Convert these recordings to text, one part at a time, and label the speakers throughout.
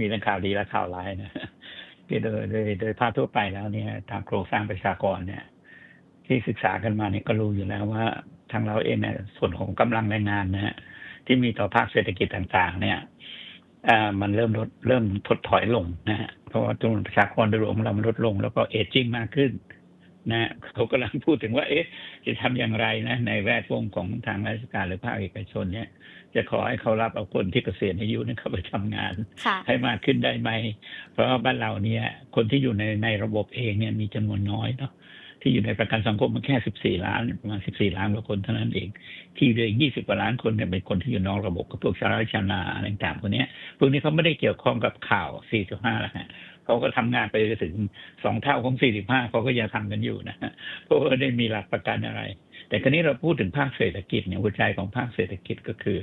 Speaker 1: มีทั้งข่าวดีและข่าวร้ายนะคือโดยโดยโดยภาพทั่วไปแล้วเนี่ยตามโครงสร้างประชากรเนี่ย ที่ศึกษากันมาเนี่ยก็รู้อยู่แล้วว่าทางเราเองเนี่ยส่วนของกำลังแรงงานนะฮะที่มีต่อภาคเศรษฐกิจต่าง ๆ เนี่ยอ่ามันเริ่มลดเริ่มถดถอยลงนะฮะเพราะว่าจำนวนประชากรโดยรวมเรามันลดลง แล้วก็เอจจิ้งมากขึ้น นะเขากำลังพูดถึงว่า เอ๊ะ จะทำอย่างไรนะ ในแวดวงของทางราชการหรือภาคเอกชนเนี่ย จะขอให้เขารับเอาคนที่เกษียณอายุเนี่ยเข้าไปทำงาน
Speaker 2: ค่ะ
Speaker 1: ให้มากขึ้นได้ไหม เพราะว่าบ้านเราเนี่ย คนที่อยู่ในในระบบเองเนี่ยมีจำนวนน้อยเนาะที่อยู่ในประกันสังคมมันแค่14ล้านประมาณ14ล้านกว่าคนเท่านั้นเอง ที่เหลืออีก20กว่าล้านคนเนี่ยเป็นคนที่อยู่นอกระบบกับพวกชาวไร่ชาวนาอะไรต่างๆพวกเนี้ยพวกนี้เขาไม่ได้เกี่ยวข้องกับข่าว4.5แล้วฮะเขาก็ทำงานไปถึงสองเท่าของ45เขาก็ยังทำกันอยู่นะฮะเพราะว่าไม่ได้มีหลักประกันอะไร แต่ครนี้เราพูดถึงภาคเศรษฐกิจเนี่ยหัวใจของภาคเศรษฐกิจก็คือ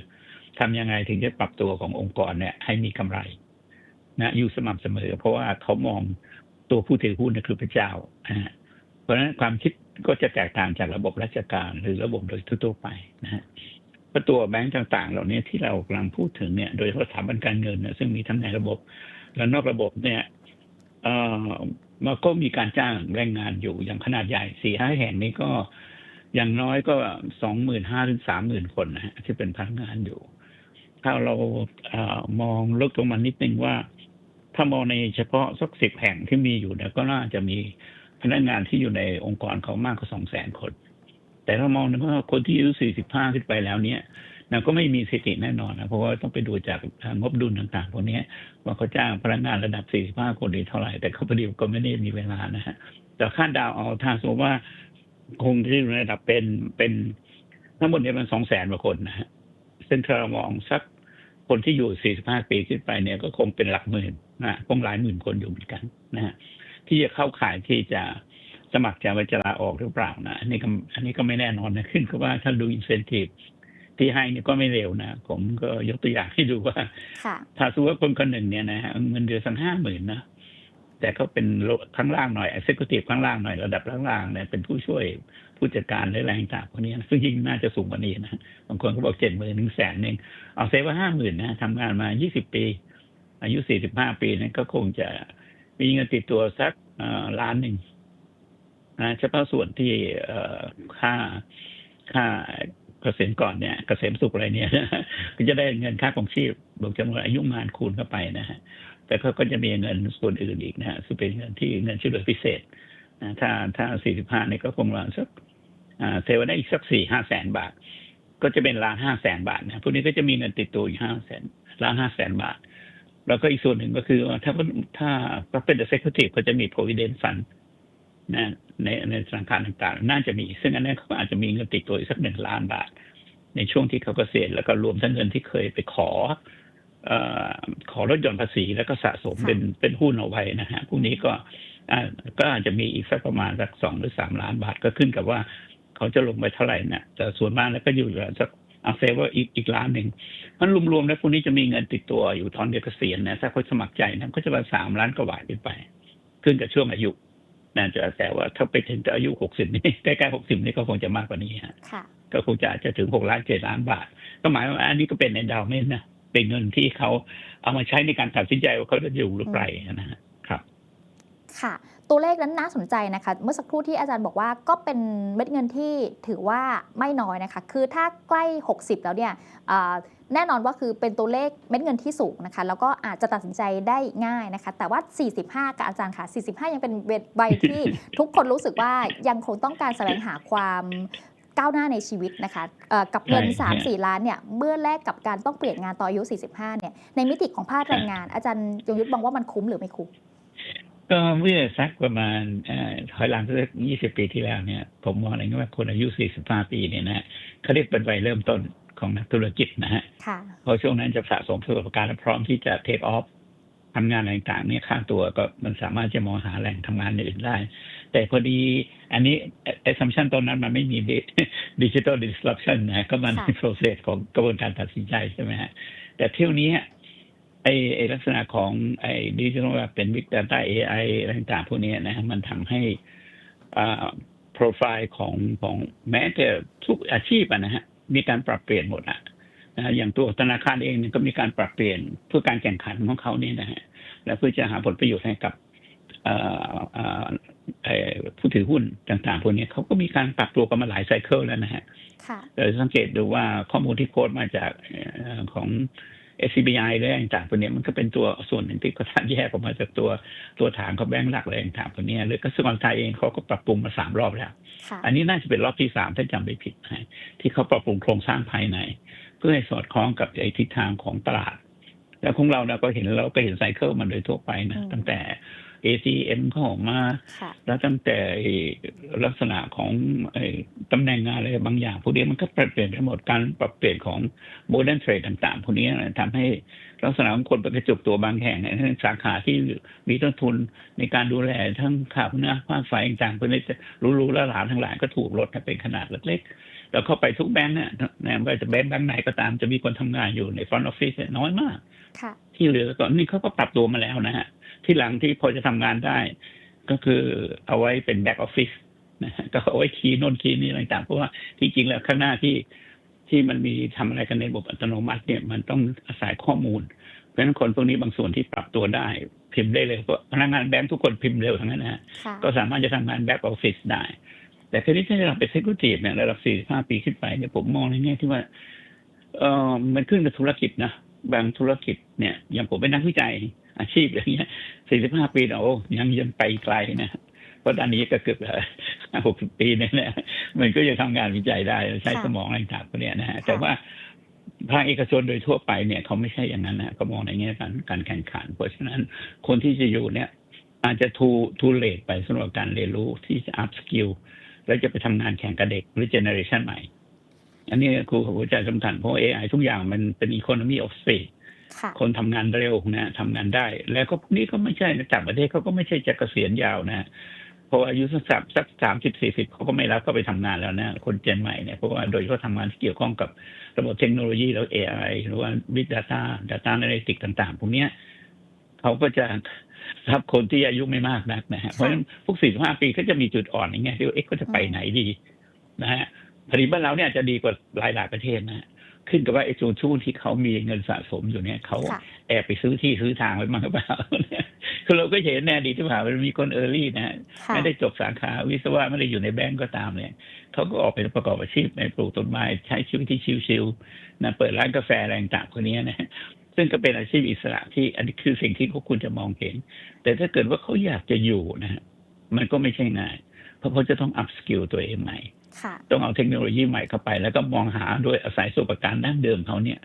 Speaker 1: ทำยังไงถึงจะปรับตัวขององค์กรเนี่ยให้มีกำไรนะอยู่สม่ำเสมอ เพราะว่าเขามองตัวผู้ถือหุ้นนี่คือพระเจ้านะเพราะฉะนั้นความคิดก็จะแตกต่างจากระบบราชการหรือระบบโดยทั่วไปนะฮะเพระตัวแบงก์ต่าง ๆ เหล่านี้ที่เรากำลังพูดถึงเนี่ยโดยเฉพาะสถาบันการเงินเนี่ยซึ่งมีทั้งในระบบและนอกระบบเนี่ยเอ่อมันก็มีการจ้างแรงงานอยู่อย่างขนาดใหญ่สี่ห้าแห่งนี้ก็ อย่างน้อยก็สองหมื่นห้าถึงสามหมื่นคนนะฮะที่เป็นพนักงานอยู่ ถ้าเราเอมองลึกลงมานิดนึงว่า ถ้ามองในเฉพาะสักสิบแห่งที่มีอยู่เนี่ยก็น่าจะมีพนักงานที่อยู่ในองค์กรเขามากกว่าสองแสนคน แต่ถ้ามองในว่าคนที่อายุสี่สิบห้าขึ้นไปแล้วเนี่ยนะก็ไม่มีสถิติแน่นอนนะเพราะว่าต้องไปดูจากงบดุลต่างๆพวกนี้ว่าเขาจ้างพนักงานระดับ 45 คนนี้เท่าไหร่ แต่เขาพอดีก็ไม่ได้มีเวลานะฮะแต่คาดดาวเอาถ้าสมมติว่า คงที่อยู่ในระดับเป็นเป็นทั้งหมดเนี่ยมันสองแสนกว่าคนนะฮะ ซึ่งถ้าเรามองสักคนที่อยู่ 45 ปีขึ้นไปเนี่ยก็คงเป็นหลักหมื่นนะคงหลายหมื่นคนอยู่เหมือนกันนะฮะ ที่จะเข้าข่ายที่จะสมัครจะว่าจะลาออกหรือเปล่านะ อันนี้ก็อันนี้ก็ไม่แน่นอนนะขึ้นกับว่าถ้าดูอินเซนティブที่ให้เนี่ยก็ไม่เร็วนะ ผมก็ยกตัวอย่างให้ดูว่า
Speaker 2: ค่ะ
Speaker 1: ถ้าสมมติว่าคนคนหนึ่งเนี่ยนะฮะเงินเดือนสักห้าหมื่นนะ แต่เขาเป็นข้างล่างหน่อย executive ข้างล่างหน่อยระดับล่างๆเนี่ยเป็นผู้ช่วยผู้จัดการหรืออะไรต่างๆพวกนี้นะซึ่งยิ่งน่าจะสูงกว่านี้นะบางคนก็บอกเจ็ดหมื่นถึงแสนหนึ่งเอาเซฟว่าห้าหมื่นนะทำงานมายี่สิบปี อายุสี่สิบห้าปีเนี่ยก็คงจะมีเงินติดตัวสักล้านหนึ่งนะเฉพาะส่วนที่ค่าค่าเกษียณก่อนเนี่ยเกษมสุขอะไรเนี่ยก็จะได้เงินค่าของชีพบวกจำนวนอายุงานคูณเข้าไปนะฮะ แต่เขาก็จะมีเงินส่วนอื่นอีกนะฮะซึ่งเป็นเงินที่เงินช่วยเหลือพิเศษนะถ้าถ้า45เนี่ยก็คงประมาณสักเซลล์ได้อีกสักสี่ห้าแสนบาท ก็จะเป็นล้านห้าแสนบาทนะพวกนี้ก็จะมีเงินติดตัวอีกห้าแสนล้านห้าแสนบาท แล้วก็อีกส่วนหนึ่งก็คือถ้าถ้าถ้าเป็น executive ก็จะมี provident fund นะในในธนาคารต่างๆ น่าจะมี ซึ่งอันนี้นเขาอาจจะมีเงินติดตัวอีกสักหนึ่งล้านบาท ในช่วงที่เขาเกษียณแล้วก็รวมทั้งเงินที่เคยไปขอ อ่อขอลดหย่อนภาษีแล้วก็สะสม
Speaker 2: ค่ะ
Speaker 1: เป็นเป็นหุ้นเอาไว้นะฮะพวกนี้ก็อ่าก็อาจจะมีอีกสักประมาณสักสองหรือสามล้านบาทก็ขึ้นกับว่า เขาจะลงไปเท่าไหร่นะแต่ส่วนมากแล้วก็อยู่ระดับสักเอาเซฟว่าอีกอีกล้านหนึ่งมันรวมๆแล้วพวกนี้จะมีเงินติดตัวอยู่ตอนเกษียณนะถ้าเขาสมัครใจนะก็จะประมาณสามล้านกว่าบาทขึ้นไป ขึ้นกับช่วงอายุน่าจะแต่ว่าถ้าไปถึงอายุหกสิบนี่ใกล้ๆหกสิบนี่ก็คงจะมากกว่านี้ฮะ
Speaker 2: ค่ะ
Speaker 1: ก็คงจะอาจจะถึงหกล้านเจ็ดล้านบาท ก็หมายว่าอันนี้ก็เป็นในดาวเมนนะ เป็นเงินที่เขาเอามาใช้ในการตัดสินใจว่าเขาจะอยู่หรือไปนะฮะครับ
Speaker 2: ค่ะ ตัวเลขนั้นน่าสนใจนะคะ เมื่อสักครู่ที่อาจารย์บอกว่าก็เป็นเม็ดเงินที่ถือว่าไม่น้อยนะคะ คือถ้าใกล้ 60 แล้วเนี่ยแน่นอนว่าคือเป็นตัวเลขเม็ดเงินที่สูงนะคะ แล้วก็อาจจะตัดสินใจได้ง่ายนะคะ แต่ว่า 45กับอาจารย์ค่ะ 45 ยังเป็นวัยที่ทุกคนรู้สึกว่ายังคงต้องการแสวงหาความ ก้าวหน้าในชีวิตนะคะเอ่อกับเงิน
Speaker 1: ใช่
Speaker 2: 3-4 ล้านเนี่ยเมื่อแลกกับการต้องเปลี่ยนงานต่ออายุ 45 เนี่ยในมิติของภาคแรงงาน อาจารย์ยงยุทธมองว่ามันคุ้มหรือไม่คุ้ม
Speaker 1: ก็เมื่อสักประมาณเอ่อถอยหลังสักยี่สิบปีที่แล้วเนี่ย ผมมองอะไรเงี้ยว่าคนอายุสี่สิบห้าปีเนี่ยนะเขาเรียกเป็นวัยเริ่มต้นของนักธุรกิจนะฮะ
Speaker 2: ค่ะ
Speaker 1: เพราะช่วงนั้นจะสะสมประสบการณ์และพร้อมที่จะเทคออฟทำงานอะไรต่างๆเนี่ยค่าตัวก็มันสามารถจะมองหาแหล่งทำงานอื่นได้ แต่พอดี อันนี้ assumption ตอนนั้นมันไม่มี digital disruption นะก็มัน
Speaker 2: ค่ะ
Speaker 1: ใน process ของกระบวนการตัดสินใจใช่ไหมฮะ แต่เที่ยวนี้ไอ้ไอ้ลักษณะของไอ้ดิจิทัลเป็น Big Data AI อะไรต่างๆพวกนี้นะฮะมันทำให้อ่าโปรไฟล์ของของแม้แต่ทุกอาชีพอะนะฮะ มีการปรับเปลี่ยนหมดอะนะอย่างตัวธนาคารเองเนี่ยก็มีการปรับเปลี่ยนเพื่อการแข่งขันของเขาเนี่ยนะฮะและเพื่อจะหาผลประโยชน์ให้กับ เอ่อเอ่อเอ่อผู้ถือหุ้นต่างๆพวกนี้เขาก็มีการปรับตัวกันมาหลายไซเคิลแล้วนะฮะ
Speaker 2: ค่ะ
Speaker 1: เราสังเกตดูว่าข้อมูลที่โค้ดมาจากเอ่อของ SCBI หรืออะไรต่างๆพวกนี้มันก็เป็นตัวส่วนหนึ่งที่เขาแยกออกมาจากตัวตัวฐานของแบงก์หลักอะไรต่างๆพวกนี้หรือกระทรวงการคลังเองเขาก็ปรับปรุงมาสามรอบแล้ว
Speaker 2: ค่ะ
Speaker 1: อันนี้น่าจะเป็นรอบที่สามถ้าจำไม่ผิดนะที่เขาปรับปรุงโครงสร้างภายใน เพื่อให้สอดคล้องกับไอ้ทิศทางของตลาดแล้วของเราเราก็เห็นเราก็เห็นไซเคิลมันโดยทั่วไปนะ
Speaker 2: อืม
Speaker 1: ตั้งแต่ ATM เข้าออกมา
Speaker 2: ค่ะ
Speaker 1: แล้วตั้งแต่ไอ้ลักษณะของไอ้ตำแหน่งงานอะไรบางอย่างพวกนี้มันก็ปรับเปลี่ยนไปหมดการปรับเปลี่ยนของโมเดิร์นเทรดต่างๆพวกนี้ทำให้ลักษณะของคนไปกระจุกตัวบางแห่งในสาขาที่มีต้นทุนในการดูแลทั้งค่าพนักค่าไฟต่างๆพวกนี้จะรู้ๆแล้วหลานทั้งหลายก็ถูกลดให้เป็นขนาดเล็กๆ แล้วเข้าไปทุกแบงก์เนี่ยนะไม่ว่าจะแบงก์แบงก์ไหนก็ตามจะมีคนทำงานอยู่ในฟรอนต์ออฟฟิศน้อยมาก
Speaker 2: ค่ะ
Speaker 1: ที่เหลือก็นี่เขาก็ปรับตัวมาแล้วนะฮะ ที่หลังที่พอจะทำงานได้ ก็คือเอาไว้เป็นแบ็กออฟฟิศนะฮะก็เอาไว้คีย์โน่นคีย์นี่อะไรต่างๆเพราะว่าที่จริงแล้วข้างหน้าที่ที่มันมีทำอะไรกันในระบบอัตโนมัติเนี่ยมันต้องอาศัยข้อมูล เพราะฉะนั้นคนพวกนี้บางส่วนที่ปรับตัวได้ พิมพ์ได้เลยเพราะพนักงานแบงก์ทุกคนพิมพ์เร็วทั้งนั้นนะฮะ
Speaker 2: ค่ะ
Speaker 1: ก็สามารถจะทำงานแบ็กออฟฟิศได้ แต่ทีนี้ถ้าเราเป็นเซกูทีฟเนี่ยระดับ 45 ปีขึ้นไปเนี่ยผมมองในแง่ที่ว่าเออมันขึ้นกับธุรกิจนะบางธุรกิจเนี่ยอย่างผมเป็นนักวิจัย อาชีพอย่างเงี้ย45ปีเนาะยังยังไปไกลนะเพราะตอนนี้ก็เกือบหกสิบปีเนี่ยนะมันก็ยังทำงานวิจัยได้ใช้
Speaker 2: ค่ะ
Speaker 1: สมองอะไรต่างๆพวกเนี้ยนะฮะ
Speaker 2: ค่ะ
Speaker 1: แต่ว่าภาคเอกชนโดยทั่วไปเนี่ยเขาไม่ใช่อย่างนั้นนะเขามองในแง่การการแข่งขัน เพราะฉะนั้นคนที่จะอยู่เนี่ย อาจจะทูทูเลตไปสำหรับการเรียนรู้ที่จะอัพสกิลแล้วจะไปทำงานแข่งกับเด็กหรือเจเนอเรชันใหม่ อันนี้ครูหัวใจสำคัญเพราะ AI ทุกอย่างมันเป็น economy of speed
Speaker 2: ค่ะ
Speaker 1: คนทำงานเร็วนะทำงานได้ แล้วก็พวกนี้ก็ไม่ใช่นะต่างประเทศเขาก็ไม่ใช่จะเกษียณยาวนะเพราะว่าอายุสักสามสักสามสิบสี่สิบเขาก็ไม่รับก็ไปทำงานแล้วนะคนเจนใหม่เนี่ยเพราะว่าโดยเฉพาะทำงานที่เกี่ยวข้องกับระบบเทคโนโลยีแล้ว AI หรือว่า Big Data Data Analytics ต่างๆพวกเนี้ยเขาก็จะรับคนที่อายุไม่มากนักนะฮะเพราะฉะนั้นพวกสี่สิบห้าปีก็จะมีจุดอ่อนอย่างเงี้ยที่ว่าเอ๊ะเขาจะไปไหนดีนะฮะผลิตบ้านเราเนี่ยอาจจะดีกว่าหลายๆประเทศนะฮะ ขึ้นกับว่าไอ้ช่วงช่วงที่เขามีเงินสะสมอยู่เนี่ยเขา
Speaker 2: ค่ะ
Speaker 1: แอบไปซื้อที่ซื้อทางไว้บ้างหรือเปล่าคือเราก็เห็นแน่ดีที่ผ่านมามันมีคนเออร์ลี่นะฮะ
Speaker 2: ค่ะ
Speaker 1: ไม่ได้จบสาขาวิศวะไม่ได้อยู่ในแบงก์ก็ตามเนี่ยเขาก็ออกไปประกอบอาชีพในปลูกต้นไม้ใช้ชีวิตที่ชิวๆนะเปิดร้านกาแฟอะไรต่างๆคนนี้นะซึ่งก็เป็นอาชีพอิสระที่อันนี้คือสิ่งที่เขาควรจะมองเห็น แต่ถ้าเกิดว่าเขาอยากจะอยู่นะฮะมันก็ไม่ใช่ง่าย เพราะเขาจะต้องอัพสกิลตัวเองใหม่
Speaker 2: ค่ะ
Speaker 1: ต้องเอาเทคโนโลยีใหม่เข้าไป แล้วก็มองหาโดยอาศัยประสบการณ์ดั้งเดิมเขาเนี่ย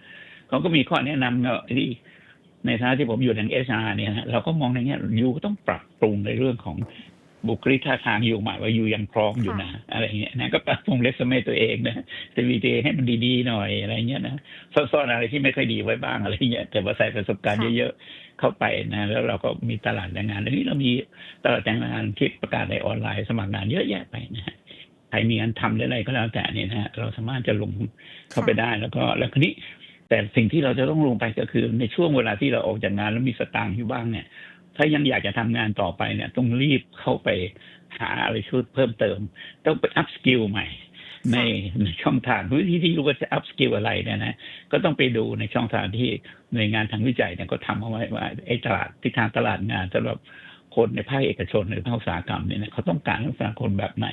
Speaker 1: เขาก็มีข้อแนะนำเนาะที่ในฐานะที่ผมอยู่ทางเอชอาเนี่ยนะเราก็มองในแง่ยูก็ต้องปรับปรุงในเรื่องของบุคลิกท่าทางอยู่ใหม่ว่ายูยังพร้อมอยู่นะ อะไรเงี้ยนะก็ปรับปรุงเรซูเม่ตัวเองนะซีวีตัวเองให้มันดีๆหน่อยอะไรเงี้ยนะซ่อนๆอะไรที่ไม่ค่อยดีไว้บ้างอะไรเงี้ยแต่ว่าใส่ประสบการณ์
Speaker 2: ค่ะ
Speaker 1: เยอะๆเข้าไปนะแล้วเราก็มีตลาดแรงงานอันนี้เรามีตลาดแรงงานที่ประกาศในออนไลน์สมัครงานเยอะแยะไปนะฮะ ใครมีงานทำหรืออะไรก็แล้วแต่เนี่ยนะฮะเราสามารถจะลงเข้าไปได้แล้วก็แล้วคราวนี้ แต่สิ่งที่เราจะต้องลงไปก็คือ ในช่วงเวลาที่เราออกจากงานแล้วมีสตางค์อยู่บ้างเนี่ย ถ้ายังอยากจะทำงานต่อไปเนี่ยต้องรีบเข้าไปหาอะไรช่วยเพิ่มเติม ต้องไปอัพสกิลใหม่ ในในช่องทางวิธีที่รู้ว่าจะอัพสกิลอะไรเนี่ยนะก็ต้องไปดูในช่องทางที่หน่วยงานทางวิจัยเนี่ยก็ทำเอาไว้ว่าไอ้ตลาดทิศทางตลาดงานสำหรับคนในภาคเอกชนหรือภาคอุตสาหกรรมเนี่ยนะเขาต้องการลักษณะคนแบบไหน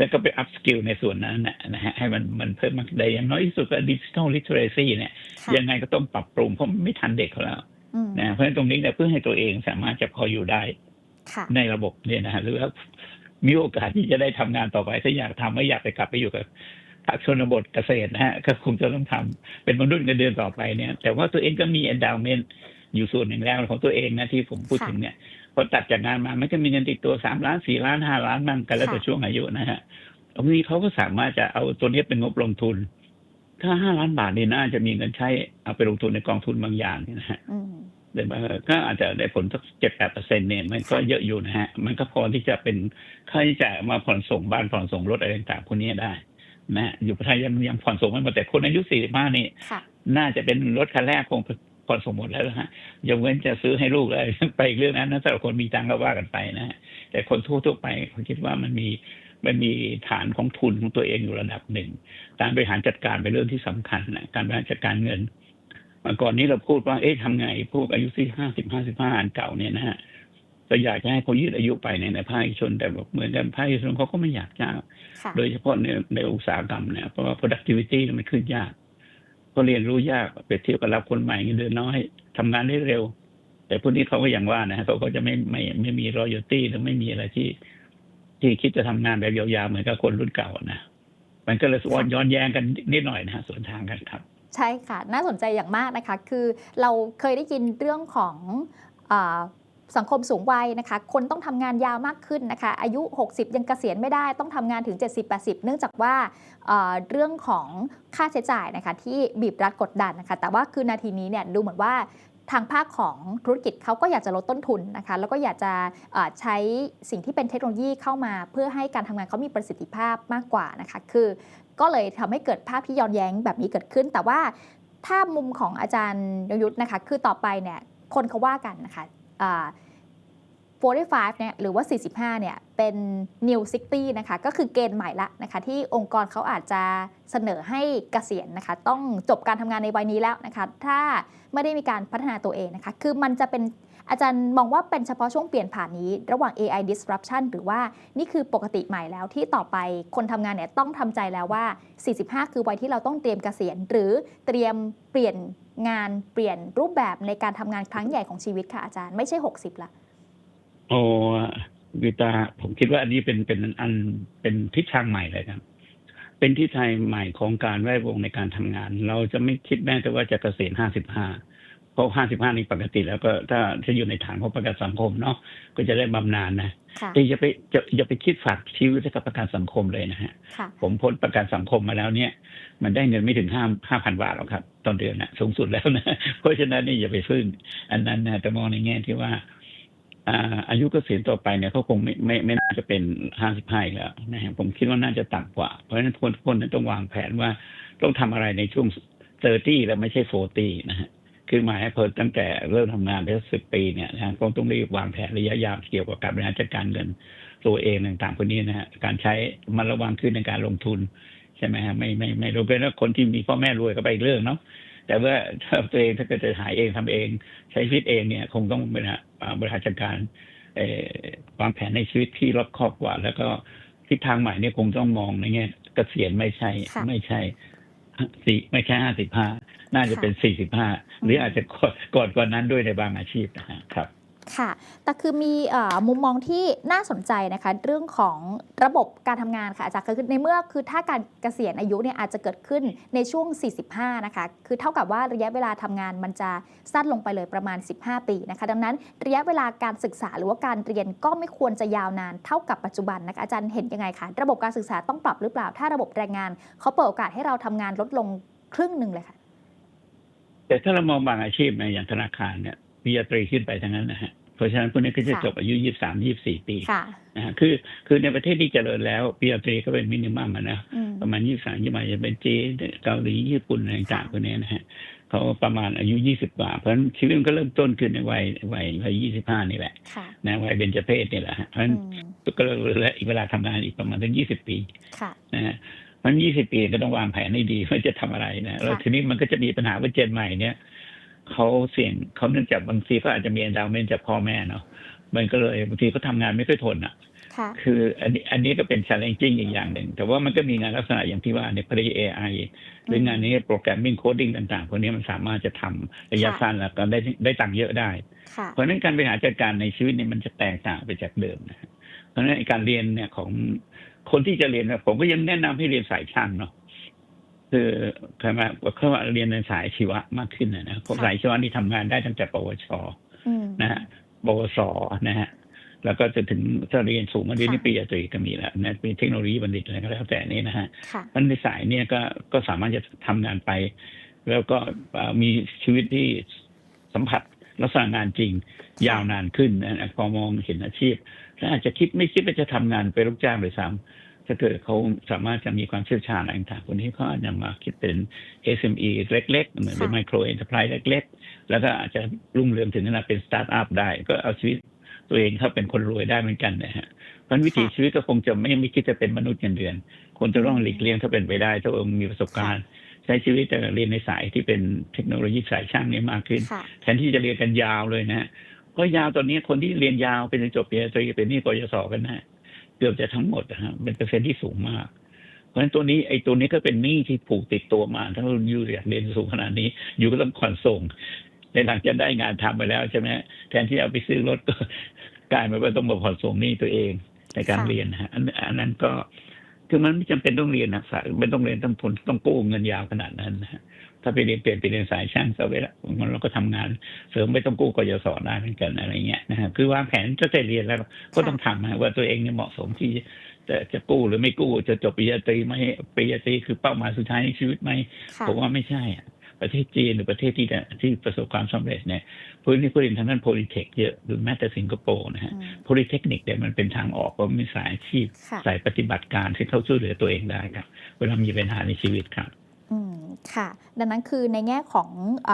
Speaker 1: แล้วก็ไปอัพสกิลในส่วนนั้นนะนะฮะให้มันมันเพิ่มมากได้อย่างน้อยที่สุดก็ดิจิทัลลิเทเรซีเนี่ย
Speaker 2: ค่ะ
Speaker 1: ยังไงก็ต้องปรับปรุงเพราะมันไม่ทันเด็กเขาแล้ว
Speaker 2: อืม
Speaker 1: นะเพราะฉะนั้นตรงนี้เนี่ยเพื่อให้ตัวเองสามารถจะพออยู่ได้
Speaker 2: ค่ะ
Speaker 1: ในระบบเนี่ยนะฮะหรือว่ามีโอกาสที่จะได้ทำงานต่อไปถ้าอยากทำไม่อยากไปกลับไปอยู่กับภาคชนบทเกษตรนะฮะก็คงจะต้องทำเป็นมนุษย์เงินเดือนต่อไปเนี่ย แต่ว่าตัวเองก็มี endowment อยู่ส่วนหนึ่งแล้วของตัวเองนะที่ผมพูด
Speaker 2: ค่ะ
Speaker 1: ถึงเนี่ยพ อตัดจากงานมาไม่จะมีเงินติดตัวสามล้านสี่ล้านห้าล้านบ้างกันแล้วแต่
Speaker 2: ค่ะ
Speaker 1: ช่วงอายุนะฮะตรงนี้เขาก็สามารถจะเอาตัวนี้เป็นงบลงทุน ถ้าห้าล้านบาทนี่น่าจะมีเงินใช้เอาไปลงทุนในกองทุนบางอย่างเนี่ยนะฮะ
Speaker 2: อืม
Speaker 1: แต่ว่าก็อาจจะได้ผลสักเจ็ดแปดเปอร์เซ็นเนี่ยมันก็เยอะอยู่นะฮะ มันก็พอที่จะเป็นค่าใช้จ่ายมาผ่อนส่งบ้านผ่อนส่งรถอะไรต่างๆพวกนี้ได้นะฮะอยู่ประเทศยังยังผ่อนส่งไม่หมดแต่คนอายุสี่สิบห้านี่
Speaker 2: ค่ะ
Speaker 1: น่าจะเป็นรถคันแรกคง ผ่อนส่งหมดแล้วนะฮะยกเว้นจะซื้อให้ลูกอะไรไปอีกเรื่องนั้นนะสำหรับคนมีตังค์ก็ว่ากันไปนะฮะแต่คนทั่วๆไปผมคิดว่ามันมีมันมีฐานของทุนของตัวเองอยู่ระดับหนึ่ง การบริหารจัดการเป็นเรื่องที่สำคัญนะการบริหารจัดการเงินเมื่อก่อนนี้เราพูดว่า เอ๊ะทำไงพวกอายุที่ห้าสิบห้าสิบห้าอันเก่าเนี่ยนะฮะเราอยากจะให้เขายืดอายุไปในในภาคเอกชน แต่แบบเหมือนกันภาคเอกชนเขาก็ไม่อยากจ้าง
Speaker 2: ค่ะ
Speaker 1: โดยเฉพาะในในอุตสาหกรรมเนี่ยเพราะว่า productivity เนี่ยมันขึ้นยาก ก็เรียนรู้ยากเปรียบเทียบกับรับคนใหม่เงินเดือนน้อยทำงานได้เร็ว แต่พวกนี้เขาก็อย่างว่านะฮะเขาก็จะไม่ไม่ไม่มี royalty หรือไม่มีอะไรที่ ที่คิดจะทำงานแบบยาวๆเหมือนกับคนรุ่นเก่านะมันก็เลยสวนย้อนแย้งกันนิดหน่อยนะฮะสวนทางกันครับ
Speaker 2: ใช่ค่ะ น่าสนใจอย่างมากนะคะ คือเราเคยได้ยินเรื่องของอา สังคมสูงวัยนะคะ คนต้องทำงานยาวมากขึ้นนะคะ อายุ 60 ยังเกษียณไม่ได้ต้องทำงานถึง 70-80 เนื่องจากว่าเเรื่องของค่าใช้จ่ายนะคะที่บีบรัดกดดันนะคะ แต่ว่าคือนาทีนี้เนี่ยดูเหมือนว่าทางภาคของธุรกิจเขาก็อยากจะลดต้นทุนนะคะ แล้วก็อยากจะใช้สิ่งที่เป็นเทคโนโลยีเข้ามา เพื่อให้การทำงานเขามีประสิทธิภาพมากกว่านะคะ คือก็เลยทำให้เกิดภาพที่ย้อนแย้งแบบนี้เกิดขึ้น แต่ว่าถ้ามุมของอาจารย์ยยุทธนะคะ คือต่อไปเนี่ยคนเขาว่ากันนะคะ 45เนี่ยหรือว่า 45เนี่ยเป็น new 60นะคะก็คือเกณฑ์ใหม่ละนะคะที่องค์กรเขาอาจจะเสนอให้เกษียณนะคะต้องจบการทำงานในวัยนี้แล้วนะคะถ้าไม่ได้มีการพัฒนาตัวเองนะคะคือมันจะเป็นอาจารย์มองว่าเป็นเฉพาะช่วงเปลี่ยนผ่านนี้ ระหว่าง AI disruption หรือว่านี่คือปกติใหม่แล้วที่ต่อไปคนทำงานเนี่ยต้องทำใจแล้วว่า 45 คือวัยที่เราต้องเตรียมเกษียณ หรือเตรียมเปลี่ยน งานเปลี่ยนรูปแบบในการทำงานครั้งใหญ่ของชีวิตค่ะอาจารย์ไม่ใช่หกสิบละ
Speaker 1: โอ้วิตาผมคิดว่าอันนี้เป็นเป็นอันเป็นทิศทางใหม่เลยครับ เป็นทิศทางใหม่ของการแวดวงในการทำงาน เราจะไม่คิดแม้แต่ว่าจะเกษียณห้าสิบห้า ราะห้าสิบห้านี่ปกติแล้วก็ถ้าถ้าอยู่ในฐานของประกันสังคมเนาะก็จะได้บำนาญนะ
Speaker 2: ค่ะ
Speaker 1: แต่อย่าไปจะอย่าไปคิดฝากชีวิตไว้กับประกันสังคมเลยนะฮะ
Speaker 2: ค่ะ
Speaker 1: ผมพ้นประกันสังคมมาแล้วเนี่ย มันได้เงินไม่ถึงห้าห้าพันบาทหรอกครับตอนเดือนนะสูงสุดแล้วนะเพราะฉะนั้นนี่อย่าไปพึ่งอันนั้นนะแต่มองในแง่ที่ว่าอ่าอายุเกษียณต่อไปเนี่ยเขาคงไม่ไม่ไม่น่าจะเป็นห้าสิบห้าแล้วนะฮะผมคิดว่าน่าจะต่ำกว่า เพราะฉะนั้นคนทุกคนนั้นต้องวางแผนว่าต้องทำอะไรในช่วงเซอร์ตี้แล้วไม่ใช่โฟตี้นะฮะ คือหมายให้เพิ่ตั้งแต่เริ่มทำงานไปสิบปีเนี่ยนะฮะก็ต้องรีบวางแผนระยะยาวเกี่ยวกับการบริหารจัดการเงินตัวเองต่างๆพวกนี้นะฮะการใช้มันระวังขึ้นในการลงทุนใช่ไหมฮะไม่ไม่ไม่รู้เป็นว่าคนที่มีพ่อแม่รวยก็ไปอีกเรื่องเนาะแต่ว่าถ้าตัวเองถ้าเกิดจะหายเองทำเอง ใช้ชีวิตเองเนี่ย คงต้องบริหารอ่าบริหารจัดการเอ่อวางแผนในชีวิตที่รอบคอบกว่า แล้วก็ทิศทางใหม่เนี่ยคงต้องมองในแง่เกษียณไม่ใช่
Speaker 2: ค่ะ
Speaker 1: ไม่ใช่ สี่ไม่ใช่ห้าสิบห้าน่าจะเป็นสี่สิบห้าหรืออาจจะก่อนก่อนกว่านั้นด้วยในบางอาชีพนะครับ
Speaker 2: ค่ะ แต่คือมีอมุมมองที่น่าสนใจนะคะ เรื่องของระบบการทำงานค่ะอาจารย์คือในเมื่อคือถ้าการเกษียณอายุเนี่ยอาจจะเกิดขึ้นในช่วง 45 นะคะ คือเท่ากับว่าระยะเวลาทำงานมันจะสั้นลงไปเลยประมาณ 15 ปีนะคะ ดังนั้นระยะเวลาการศึกษาหรือว่าการเรียนก็ไม่ควรจะยาวนานเท่ากับปัจจุบันนะคะอาจารย์เห็นยังไงคะระบบการศึกษาต้องปรับหรือเปล่า ถ้าระบบแรงงานเขาเปิดโอกาสให้เราทำงานลดลงครึ่งหนึ่งเลยค่ะ
Speaker 1: แต่ถ้าเรามองบางอาชีพนอย่างธนาคารเนี่ย ปริญญาตรีขึ้นไปทั้งนั้นนะฮะเพราะฉะนั้นพวกนี้ก็จะ
Speaker 2: ค่ะ
Speaker 1: จบอายุยี่สามยี่สี่ปี
Speaker 2: ค่ะ
Speaker 1: นะฮะคือคือในประเทศที่เจริญแล้วปริญญาตรีก็เป็นมินิมัมอะนะ
Speaker 2: อืม
Speaker 1: ประมาณยี่สามยี่มาจะเป็นจีนเกาหลีญี่ปุ่นอะไรต่างๆพวกนี้นะฮะเขาประมาณอายุยี่สิบกว่า เพราะฉะนั้นชีวิตมันก็เริ่มต้นขึ้นในวัยวัยวัยยี่สิบห้านี่แหละ
Speaker 2: ค่ะ
Speaker 1: นะวัยเบญจเพศนี่แหละฮะเพราะฉะ
Speaker 2: อื
Speaker 1: นั้น
Speaker 2: ม
Speaker 1: ก็เหลืออีกเวลาทำงานอีกประมาณถึงยี่สิบปี
Speaker 2: ค่ะ
Speaker 1: นะฮะมันยี่สิบปีก็ต้องวางแผนให้ดีว่าจะทำอะไรนะแล้ว
Speaker 2: ค่ะ
Speaker 1: ทีนี้มันก็จะมีปัญหาว่าเจนใหม่เนี่ย เขาเสี่ยงเขาเนื่องจากบางทีเขาอาจจะมี endowment จากพ่อแม่เนาะมันก็เลยบางทีเขาทำงานไม่ค่อยทนอะ
Speaker 2: ค่ะ
Speaker 1: คืออันนี้อันนี้ก็เป็น challenging อีกอย่างหนึ่ง แต่ว่ามันก็มีงานลักษณะอย่างที่ว่าในพรี AI หรืองานนี้โปรแกรมมิ่งโคดิ้งต่างๆพวกนี้มันสามารถจะทำระยะ
Speaker 2: ค่ะ
Speaker 1: สั้นแล้วก็ได้ได้ตังค์เยอะได้
Speaker 2: ค่ะ
Speaker 1: เพราะฉะนั้นการบริหารจัดการในชีวิตเนี่ยมันจะแตกต่างไปจากเดิมนะฮะเพราะฉะนั้นไอ้การเรียนเนี่ยของคนที่จะเรียนเนี่ยผมก็ยังแนะนำให้เรียนสายช่างเนาะ คือคำว่าเขาว่าเรียนในสายชีวะมากขึ้นนะนะเพราะ
Speaker 2: ค่ะ
Speaker 1: สายชีวะนี่ทำงานได้ตั้งแต่ปวช
Speaker 2: อืม
Speaker 1: นะฮะปวสนะฮะแล้วก็จะถึงถ้าเรียนสูงมาเรียน
Speaker 2: ค่ะ
Speaker 1: นี่ปริญญาตรีก็มีแล้วนะเป็นเทคโนโลยีบัณฑิตอะไรก็แล้วแต่นี่นะฮะ
Speaker 2: ค่ะ
Speaker 1: มันในสายเนี่ยก็ก็สามารถจะทำงานไป แล้วก็เอ่อมีชีวิตที่สัมผัสลักษณะงานจริง
Speaker 2: ค่ะ
Speaker 1: ยาวนานขึ้นนะพอมองเห็นอาชีพ และอาจจะคิดไม่คิดว่าจะทำงานไปนลูกจ้างเลยซ้ำ ถ้าเกิดเขาสามารถจะมีความเชี่ยวชาญอะไรต่างๆคนนี้เขาอาจจะมาคิดเป็น SME เล็ก ๆ เหมือนเป็น
Speaker 2: ค่ะ
Speaker 1: ไมโครเอ็นเตอร์ไพรส์เล็ก ๆ แล้วก็อาจจะรุ่งเรืองถึงขนาดเป็นสตาร์ทอัพได้ ก็เอาชีวิตตัวเองเขาเป็นคนรวยได้เหมือนกันนะฮะเพราะฉะนั้นวิถีชีวิตก็คงจะไม่ไม่คิดจะเป็นมนุษย์เงินเดือน คนจะต้องหลีกเลี่ยงถ้าเป็นไปได้ถ้าองค์มีประสบการณ์ใช้ชีวิตแต่เรียนในสายที่เป็นเทคโนโลยีสายช่างเนี่ยมากขึ้น
Speaker 2: ค่ะ
Speaker 1: แทนที่จะเรียนกันยาวเลยนะฮะเพราะยาวตอนนี้คนที่เรียนยาวเป็นจนจบปริญญาตรีเป็นหนี่กยศกันนะฮะ เกือบจะทั้งหมดนะฮะเป็นเปอร์เซ็นต์ที่สูงมาก เพราะฉะนั้นตัวนี้ไอ้ตัวนี้ก็เป็นหนี้ที่ผูกติดตัวมาถ้าเราอยู่อยากเรียนสูงขนาดนี้ อยู่ก็ต้องผ่อนส่ง ในหลังจะได้งานทำไปแล้วใช่ไหมแทนที่เอาไปซื้อรถก็กลายมาว่าต้องมาผ่อนส่งหนี้ตัวเองในการเรียนนะฮะอันนั้นก็คือมันไม่จำเป็นต้องเรียนนักศึกษาไม่ต้องเรียนต้องผลต้องกู้เงินยาวขนาดนั้นนะ ถ้าไปเรียนเปลี่ยนไปเรียนสายช่างซะเวลามันเราก็ทำงานเสริมไม่ต้องกู้กยศได้เหมือนกันอะไรเงี้ยนะฮะคือวางแผนจะเรียนแล้วก็ต้องทำฮะว่าตัวเองเนี่ยเหมาะสมที่จะจะกู้หรือไม่กู้จะจบปริญญาตรีไหมปริญญาตรีคือเป้าหมายสุดท้ายในชีวิตไหม
Speaker 2: ค่ะ
Speaker 1: ผมว่าไม่ใช่อะประเทศจีนหรือประเทศที่ที่ประสบความสำเร็จเนี่ยพื้นที่ผู้เรียนทางด้านโพลิเทคเยอะหรือแม้แต่สิงคโปร์นะฮะ
Speaker 2: อืม
Speaker 1: โพลิเทคนิคเนี่ยมันเป็นทางออกเพราะมันมีสายอาชีพ
Speaker 2: ค่ะ
Speaker 1: สายปฏิบัติการที่เขาช่วยเหลือตัวเองได้ครับเวลามีปัญหาในชีวิตครับ
Speaker 2: อืมค่ะ ดังนั้นคือในแง่ของอ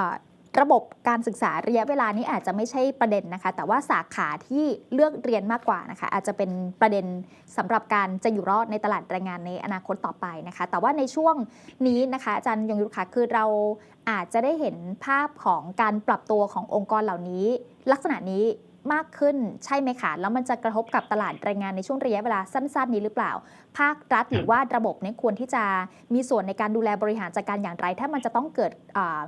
Speaker 2: ระบบการศึกษาระยะเวลานี้อาจจะไม่ใช่ประเด็นนะคะ แต่ว่าสาขาที่เลือกเรียนมากกว่านะคะ อาจจะเป็นประเด็นสำหรับการจะอยู่รอดในตลาดแรงงานในอนาคตต่อไปนะคะ แต่ว่าในช่วงนี้นะคะอาจารย์ยงยุทธค่ะคือเราอาจจะได้เห็นภาพของการปรับตัวขององค์กรเหล่านี้ ลักษณะนี้ มากขึ้นใช่ไหมคะ แล้วมันจะกระทบกับตลาดแรงงานในช่วงระยะเวลาสั้น ๆ นี้หรือเปล่า ภาครัฐหรือว่าระบบเนี่ยควรที่จะมีส่วนในการดูแลบริหารจัดการอย่างไร ถ้ามันจะต้องเกิดอ่า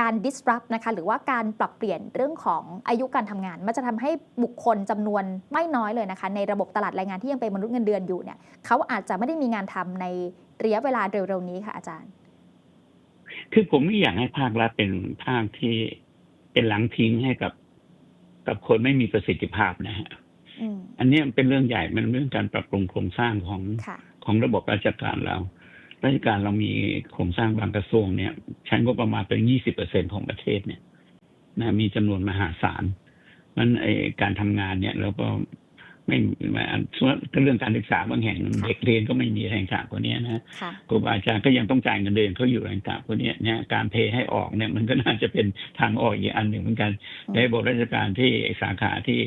Speaker 2: การ disrupt นะคะหรือว่าการปรับเปลี่ยนเรื่องของอายุการทำงาน มันจะทำให้บุคคลจำนวนไม่น้อยเลยนะคะ ในระบบตลาดแรงงานที่ยังเป็นมนุษย์เงินเดือนอยู่เนี่ยเขาอาจจะไม่ได้มีงานทำในระยะเวลาเร็วๆนี้ค่ะอาจารย์
Speaker 1: คือผมไม่อยากให้ภาครัฐเป็นภาคที่เป็นหลังทิ้งให้กับ กับคนไม่มีประสิทธิภาพนะฮะ
Speaker 2: อืม
Speaker 1: อันเนี้ยเป็นเรื่องใหญ่มันเป็นเรื่องการปรับปรุงโครงสร้างของ
Speaker 2: ค่ะ
Speaker 1: ของระบบราชการเรา ราชการเรามีโครงสร้างบางกระทรวงเนี่ย ใช้งบประมาณเป็นยี่สิบเปอร์เซ็นของประเทศเนี่ยนะมีจำนวนมหาศาลมันไอการทำงานเนี่ยเราก็ ไม่ไม่ส่วนเรื่องการศึกษาบางแห่งเด็กเรียนก็ไม่มีแรงต่างกว่านี้นะ
Speaker 2: ค่ะ
Speaker 1: ครูบาอาจารย์ก็ยังต้องจ่ายเงินเดือนเขาอยู่แรงต่างพวกเนี้ยเนี่ยการเพย์ให้ออกเนี่ยมันก็น่าจะเป็นทางออกอีกอันหนึ่งเหมือนกัน
Speaker 2: อืม
Speaker 1: ในระบบราชการที่สาขาที่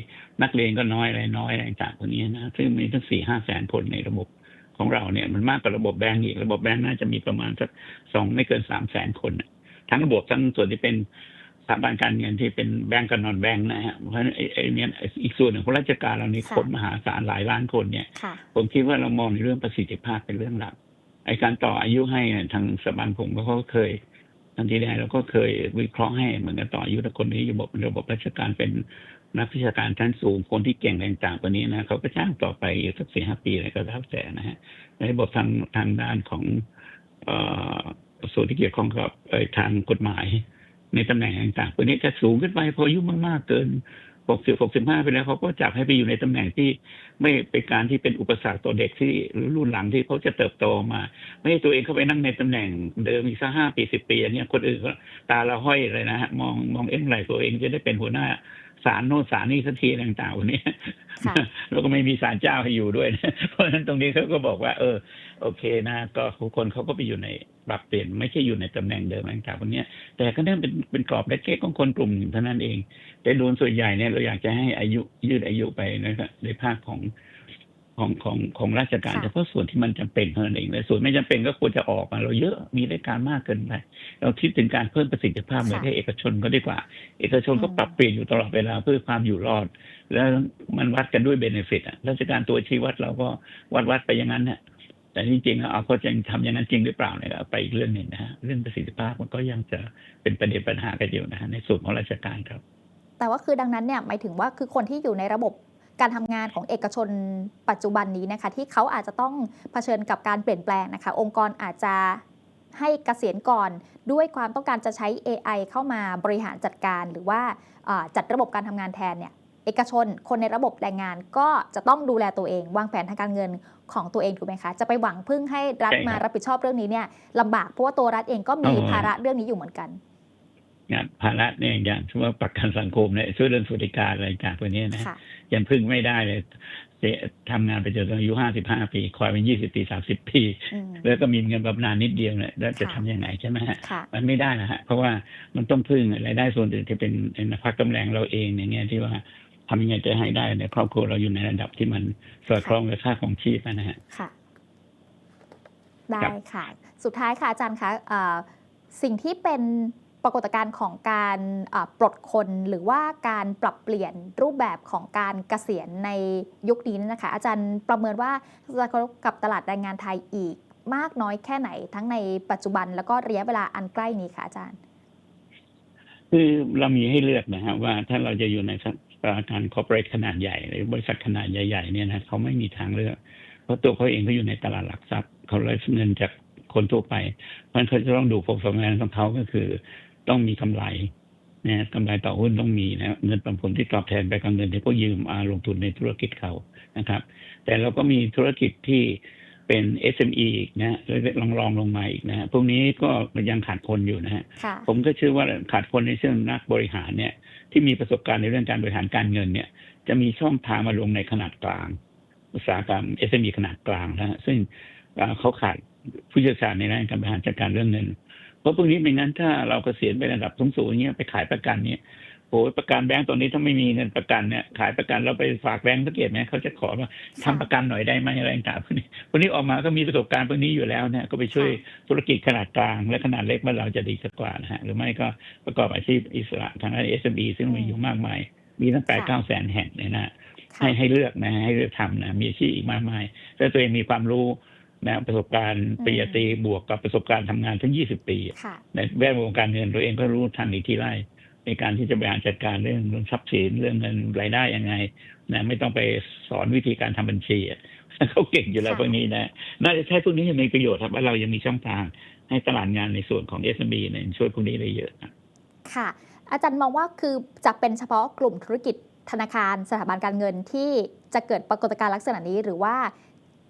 Speaker 1: นักเรียนก็น้อยอะไรน้อยอะไรต่างพวกนี้นะซึ่งมีทั้งสี่ห้าแสนคนในระบบของเราเนี่ยมันมากกว่าระบบแบงก์อีกระบบแบงก์น่าจะมีประมาณสักสองไม่เกินสามแสนคนน่ะทั้งระบบทั้งส่วนที่เป็น สถาบันการเงินที่เป็นแบงก์กับนอนแบงก์นะฮะเพราะฉะนั้นไอ้ไอ้เนี่ยอีกส่วนหนึ่งของราชการเรานี่คนมหาศาลหลายล้านคนเนี่ย
Speaker 2: ค่ะ
Speaker 1: ผมคิดว่าเรามองในเรื่องประสิทธิภาพเป็นเรื่องหลักไอการต่ออายุให้เนี่ยทางสถาบันผมก็เขาเคยทันทีแรกเราก็เคยวิเคราะห์ให้เหมือนกันต่ออายุแต่คนนี้ระบบระบบราชการเป็นนักวิชาการชั้นสูงคนที่เก่งแรงต่างกว่านี้นะเขาก็จ้างต่อไปอีกสักสี่ห้าปีอะไรก็แล้วแต่นะฮะในระบบทางทางด้านของเอ่อส่วนที่เกี่ยวข้องกับเอ่อทางกฎหมาย ในตำแหน่งต่างๆตัวนี้จะสูงขึ้นไปพออายุมากๆเกินหกสิบหกสิบห้าไปแล้วเขาก็จับให้ไปอยู่ในตำแหน่งที่ไม่เป็นการที่เป็นอุปสรรคต่อเด็กที่หรือรุ่นหลังที่เขาจะเติบโตมา ไม่ให้ตัวเองเข้าไปนั่งในตำแหน่งเดิมอีกสักห้าปีสิบปีอันนี้คนอื่นก็ตาละห้อยเลยนะฮะมองมองเอ็นไหลตัวเองจะได้เป็นหัวหน้า ศาลโน่นศาลนี่สักทีต่างๆวันนี้
Speaker 2: ค่ะ
Speaker 1: แล้วก็ไม่มีศาลเจ้าให้อยู่ด้วยนะเพราะฉะนั้นตรงนี้เขาก็บอกว่า เออ โอเคนะ ก็ทุกคนเขาก็ไปอยู่ในปรับเปลี่ยนไม่ใช่อยู่ในตำแหน่งเดิมต่างๆวันเนี้ยแต่ก็นั่นเป็นเป็นกรอบเล็กๆของคนกลุ่มหนึ่งเท่านั้นเอง แต่โดนส่วนใหญ่เนี่ยเราอยากจะให้อายุยืดอายุไปนะครับในภาคของ ของของของราชการ
Speaker 2: ค่ะ
Speaker 1: เฉพาะส่วนที่มันจำเป็นเท่านั้นเองแต่ส่วนไม่จำเป็นก็ควรจะออกมาเราเยอะมีรายการมากเกินไปเราคิดถึงการเพิ่มประสิทธิภาพเหมือนให้เอกชนก็ดีกว่า เอกชนก็ปรับเปลี่ยนอยู่ตลอดเวลาเพื่อความอยู่รอด แล้วมันวัดกันด้วยเบนฟิตอะราชการตัวชี้วัดเราก็วัดวัดไปอย่างนั้นเนี่ยแต่จริงๆแล้วเอาเขาจะทำอย่างนั้นจริงหรือเปล่าเนี่ยก็ไปอีกเรื่องหนึ่งนะฮะเรื่องประสิทธิภาพมันก็ยังจะเป็นประเด็นปัญหากันอยู่นะฮะในส่วนของราชการครับ
Speaker 2: แต่ว่าคือดังนั้นเนี่ยหมายถึงว่าคือคนที่อยู่ในระบบ การทำงานของเอกชนปัจจุบันนี้นะคะ ที่เขาอาจจะต้องเผชิญกับการเปลี่ยนแปลงนะคะ องค์กรอาจจะให้เกษียณก่อนด้วยความต้องการจะใช้ AI เข้ามาบริหารจัดการ หรือว่าเอ่อจัดระบบการทำงานแทนเนี่ยเอกชน คนในระบบแรงงานก็จะต้องดูแลตัวเอง วางแผนทางการเงินของตัวเองถูกไหมคะ จะไปหวังพึ่งให้รัฐ
Speaker 1: ใช่ครับ
Speaker 2: มารับผิดชอบเรื่องนี้เนี่ยลำบากเพราะว่าตัวรัฐเองก็มี
Speaker 1: อ๋อ
Speaker 2: ภาระเรื่องนี้อยู่เหมือนกัน
Speaker 1: งานภาระเนี่ยอย่างเช่นว่าประกันสังคมเนี่ยช่วยเรื่องสวัสดิการอะไรต่างๆพวกนี้นะ
Speaker 2: ค่ะ
Speaker 1: ยังพึ่งไม่ได้เลยเสียทำงานไปจนอายุห้าสิบห้าปี คอยเป็นยี่สิบปีสามสิบปี
Speaker 2: อืม
Speaker 1: แล้วก็มีเงินบำนาญนิดเดียวเนี่ยแล้วจะ
Speaker 2: ค่ะ
Speaker 1: ทำยังไงใช่ไหมฮะ
Speaker 2: ค่ะ
Speaker 1: มันไม่ได้นะฮะ เพราะว่ามันต้องพึ่งรายได้ส่วนอื่นที่เป็นเป็นภาคกำแรงเราเองอย่างเงี้ยที่ว่าทำยังไงจะให้ได้ในครอบครัวเราอยู่ในระดับที่มันสอดคล้องกับค่าของชีพนะฮะ
Speaker 2: ค่ะ ได้
Speaker 1: ครับ
Speaker 2: ค่ะ สุดท้ายค่ะอาจารย์คะเอ่อสิ่งที่เป็น ปรากฏการณ์ของการปลดคนหรือว่าการปรับเปลี่ยนรูปแบบของการเกษียณในยุคนี้นะคะ อาจารย์ประเมินว่าจะกระทบกับตลาดแรงงานไทยอีกมากน้อยแค่ไหนทั้งในปัจจุบันแล้วก็ระยะเวลาอันใกล้นี้คะอาจารย์
Speaker 1: คือเรามีให้เลือกนะฮะว่าถ้าเราจะอยู่ในสถานการคอร์ปอเรทขนาดใหญ่หรือบริษัทขนาดใหญ่ๆเนี่ยนะเขาไม่มีทางเลือก เพราะตัวเขาเองเขาอยู่ในตลาดหลักทรัพย์เขาเลยเงินจากคนทั่วไป เพราะฉะนั้นเขาจะต้องดู performance ของเขาก็คือ ต้องมีกำไรนะกำไรต่อหุ้นต้องมีนะเงินปันผลที่ตอบแทนไปกับเงินที่พวกยืมมาลงทุนในธุรกิจเขานะครับ แต่เราก็มีธุรกิจที่เป็น SME อีกนะลองลองๆลงมาอีกนะฮะพวกนี้ก็ยังขาดคนอยู่นะฮะ
Speaker 2: ค่ะ
Speaker 1: ผมก็เชื่อว่าขาดคนในเชิงนักบริหารเนี่ย ที่มีประสบการณ์ในเรื่องการบริหารการเงินเนี่ย จะมีช่องทางมาลงในขนาดกลาง อุตสาหกรรม SME ขนาดกลางนะฮะซึ่งเอ่อเขาขาดผู้เชี่ยวชาญในด้านการบริหารจัดการเรื่องเงิน เพราะพวกนี้ไม่งั้นถ้าเราเกษียณไประดับสูงๆอย่างเงี้ยไปขายประกันเนี่ยโอ้ยประกันแบงก์ตอนนี้ถ้าไม่มีเงินประกันเนี่ยขายประกันเราไปฝากแบงก์สังเกตไหมเขาจะขอว่าทำประกันหน่อยได้ไหมอะไรต่างพวกนี้พวกนี้ออกมาก็มีประสบการณ์พวกนี้อยู่แล้วเนี่ยก็ไปช่วยธุรกิจขนาดกลางและขนาดเล็กบ้านเราจะดีกว่านะฮะหรือไม่ก็ประกอบอาชีพอิสระทางด้าน SME ซึ่งมีอยู่มากมาย มีตั้งแต่เก้าแสนแห่งเลยนะ
Speaker 2: ค่ะ
Speaker 1: ให้ให้เลือกนะให้เลือกทำนะมีอาชีพอีกมากมายถ้าตัวเองมีความรู้ นะประสบการณ์ปริญญาตรีบวกกับประสบการณ์ทำงานทั้ง 20 ปี
Speaker 2: ค่ะ
Speaker 1: ในแวดวงการเงินตัวเองก็รู้ทันอีกที่ไร่ในการที่จะบริหารจัดการเรื่องเรื่องทรัพย์สินเรื่องเงินรายได้ยังไงนะไม่ต้องไปสอนวิธีการทำบัญชีอะเขาเก่งอยู่แล้ว
Speaker 2: ค่ะ
Speaker 1: พวกนี้นะน่าจะใช้พวกนี้ยังมีประโยชน์ครับว่าเรายังมีช่องทางให้ตลาดงานในส่วนของ SME เนี่ยช่วยพวกนี้ได้เยอะนะ
Speaker 2: ค่ะ อาจารย์มองว่าคือจะเป็นเฉพาะกลุ่มธุรกิจธนาคารสถาบันการเงินที่จะเกิดปรากฏการณ์ลักษณะนี้หรือว่า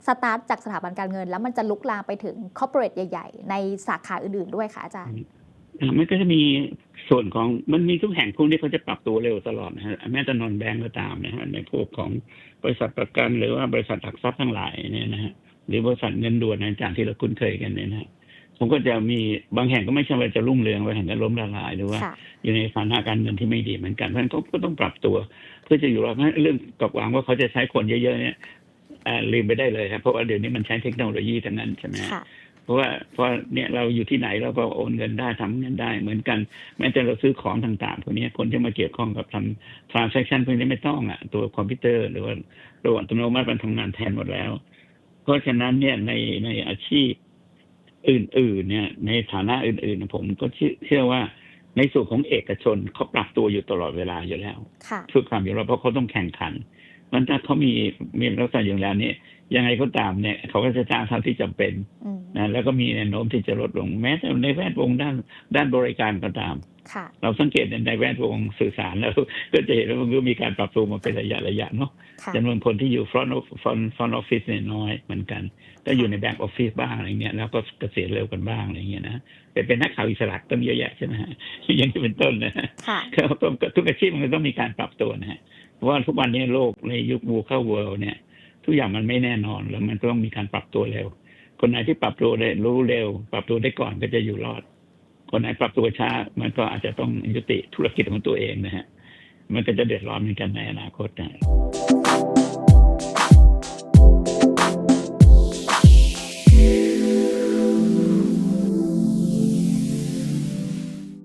Speaker 2: สตาร์ทจากสถาบันการเงิน แล้วมันจะลุกลามไปถึงคอร์ปอเรทใหญ่ ๆ ในสาขาอื่นๆด้วยค่ะอาจารย์
Speaker 1: อ่ามันก็จะมีส่วนของมันมีทุกแห่งพวกนี้เขาจะปรับตัวเร็วตลอดนะฮะแม้แต่นอนแบงก์ก็ตามนะฮะในพวกของบริษัทประกันหรือว่าบริษัทหลักทรัพย์ทั้งหลายเนี่ยนะฮะหรือบริษัทเงินด่วนอาจารย์ที่เราคุ้นเคยกันเนี่ยนะฮะผมก็จะมีบางแห่งก็ไม่ใช่ว่าจะรุ่งเรืองบางแห่งก็ล้มละลายหรือว่า
Speaker 2: ค่ะ
Speaker 1: อยู่ในสถานะการเงินที่ไม่ดีเหมือนกันเพราะฉะนั้นเขาก็ต้องปรับตัว เพื่อจะอยู่รอดเพราะฉะนั้นเรื่องกับวางว่าเขาจะใช้คนเยอะๆเนี่ย อ่าลืมไปได้เลยครับเพราะว่าเดี๋ยวนี้มันใช้เทคโนโลยีทั้งนั้นใช่ไหมฮะ
Speaker 2: ค่ะ
Speaker 1: เพราะว่าเพราะเนี่ยเราอยู่ที่ไหนเราก็โอนเงินได้ทำเงินได้ เหมือนกัน แม้แต่เราซื้อของต่างๆพวกนี้คนที่มาเกี่ยวข้องกับทำ transaction พวกนี้ไม่ต้องอะตัวคอมพิวเตอร์หรือว่าระบบอัตโนมัติมันทำงานแทนหมดแล้ว เพราะฉะนั้นเนี่ยในในอาชีพอื่น ๆ เนี่ย ในฐานะอื่นๆ ผมก็เชื่อเชื่อว่าในส่วนของเอกชนเขาปรับตัวอยู่ตลอดเวลาอยู่แล้ว
Speaker 2: ค่ะ
Speaker 1: เพื่อความอยู่รอดเพราะเขาต้องแข่งขัน มันถ้าเขามีมีลักษณะอย่างแล้วเนี่ยยังไงก็ตามเนี่ยเขาก็จะจ้างเท่าที่จำเป็น
Speaker 2: อืม
Speaker 1: นะแล้วก็มีแนวโน้มที่จะลดลงแม้แต่ในแวดวงด้านด้านบริการก็ตาม
Speaker 2: ค่ะ
Speaker 1: เราสังเกตในแวดวงสื่อสารแล้ว ก็จะเห็นว่ามันก็มีการปรับตัวมาเป็นระยะระยะเนาะ
Speaker 2: ค่ะ
Speaker 1: จำนวนคนที่อยู่ front of front front office เนี่ยน้อยเหมือนกัน ก็อยู่ใน back office บ้างอะไรเงี้ยแล้วก็เกษียณเร็วกันบ้างอะไรเงี้ยนะแต่เป็นนักข่าวอิสระต้องเยอะแยะใช่ไหมฮะอย่างที่เป็นต้นนะฮะ
Speaker 2: ค่ะ
Speaker 1: ก็ต้องทุกอาชีพมันก็ต้องมีการปรับตัวนะฮะเพราะว่าทุกวันนี้โลกในยุคบูเข้าเวิลด์เนี่ย ทุกอย่างมันไม่แน่นอนแล้วมันต้องมีการปรับตัวเร็ว คนไหนที่ปรับตัวได้รู้เร็ว ปรับตัวได้ก่อนก็จะอยู่รอด คนไหนปรับตัวช้า มันก็อาจจะต้องยุติธุรกิจของตัวเองนะฮะ มันก็จะเดือดร้อนเหมือนกันในอนาคตนะ